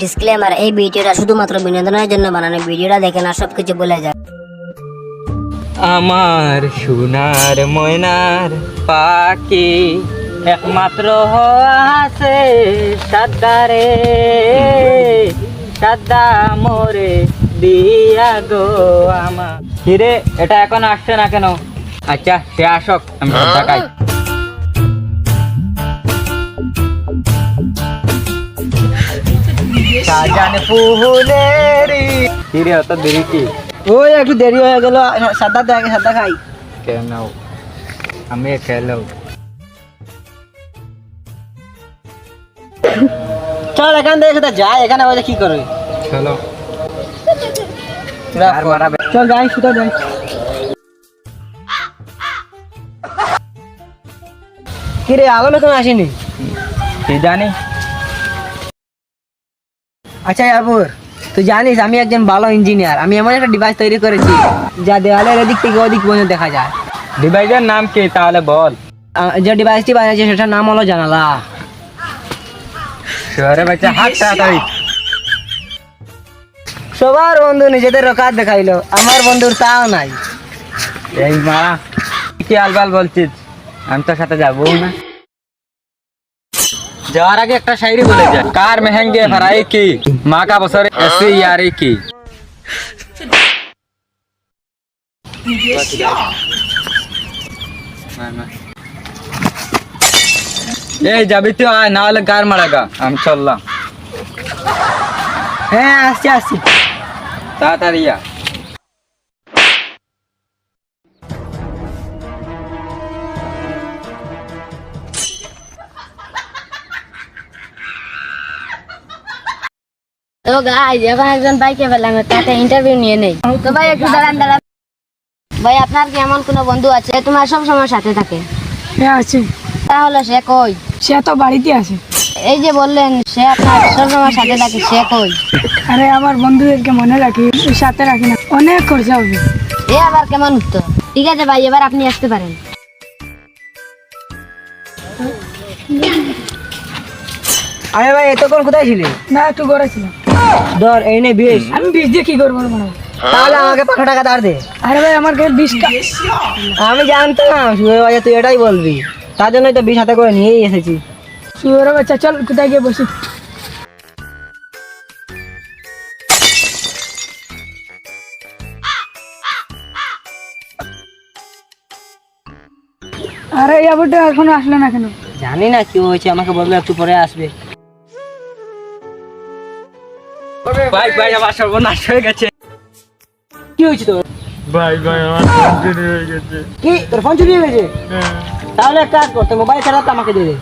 Disclaimer এই ভিডিওটা শুধুমাত্র বিনোদনের জন্য বানানো। ভিডিওটা দেখে না সবকিছু বলে যায়। আমার সোনার ময়নার পাখি একমাত্র আছে সাদারে সাদা মোরে দিয়া গো আমার। কিরে এটা এখন আসছে না কেন? আচ্ছা সে আসক আমি দেখাই। সাজান ফুলেরি কিরে অত দেরি কি? ওই একটু দেরি হয়ে গেল সাদা দেখে সাদা খাই। কেন? আমি খেলো। চল এখান থেকে কোথাও যাই এখানে বসে কি করবে? চলো চল যাই কোথাও যাই কিরে আলো এখন আসেনি? কি জানি? আচ্ছা ইয়ারপুর তুই জানিস আমি একজন ভালো ইঞ্জিনিয়ার আমি এমন একটা ডিভাইস তৈরি করেছি যা দেওয়ালের এদিক থেকে ওদিক পর্যন্ত দেখা যায়। ডিভাইসের নাম কি তাহলে বল? যে ডিভাইসটি বানিয়েছে সেটার নাম হলো জানালা। শহরে বাচ্চা হাত তাড়াতাড়ি। সবার বন্ধু নিজেদের রকাত দেখাইলো আমার বন্ধুর তাও নাই। এই মা কি আলবাল বলছিস? আমি তোর সাথে যাব না। যাওয়ার আগে একটা শায়রি বলে যায় কার মেহেঙ্গে ফরাই কি? মা কা বছর এসে ইয়ারি কি? এই যাবি তুই আয় না হলে গার মারাগা আমি চললাম হ্যাঁ আসছি আসছি। তাড়াতাড়ি তো গাইজ এখন একজন বাইকে পেলাম তাতে ইন্টারভিউ নিয়ে নেই। তো ভাই একটু দাঁড়ান দাঁড়ান। ভাই আপনার কি এমন কোনো বন্ধু আছে তোমার সব সময় সাথে থাকে? হ্যাঁ আছে। তাহলে সে কই? সে তো বাড়িতে আছে। এই যে বললেন সে আপনার সব সময় সাথে থাকে সে কই? আরে আমার বন্ধুদেরকে মনে রাখি সাথে রাখি না। অনেক খরচা হবে। এ আবার কেমন উত্তর? ঠিক আছে ভাই এবার আপনি আসতে পারেন। আরে ভাই এতক্ষণ কোথায় ছিলে? না একটু গড়েছিলাম ধর এই নে বিশ আমি বিষ দিয়ে কি করব তাহলে আমাকে পাঁচশো টাকা ধার দে। আরে ভাই আমার কাছে বিষটা আমি জানতাম শুয়ে বাজে তুই এটাই বলবি। তার জন্যই তো বিশ হাতে করে নিয়েই এসেছি। শুয়ে বাচ্চা চল কোথায় গিয়ে বসি? আরে এই আবুটা এখনও আসলো না কেন? জানি না কি হয়েছে আমাকে বলল একটু পরে আসবে। ভাই ভাই আমার সর্বনাশ হয়ে গেছে। কি হয়েছে তোর? ভাই ভাই আমার ফোন চুরি হয়ে গেছে। কি? তোর ফোন চুরি হয়ে গেছে? তাহলে এক কাজ কর তোর মোবাইল ছাড়া তো আমাকে দিয়ে দে।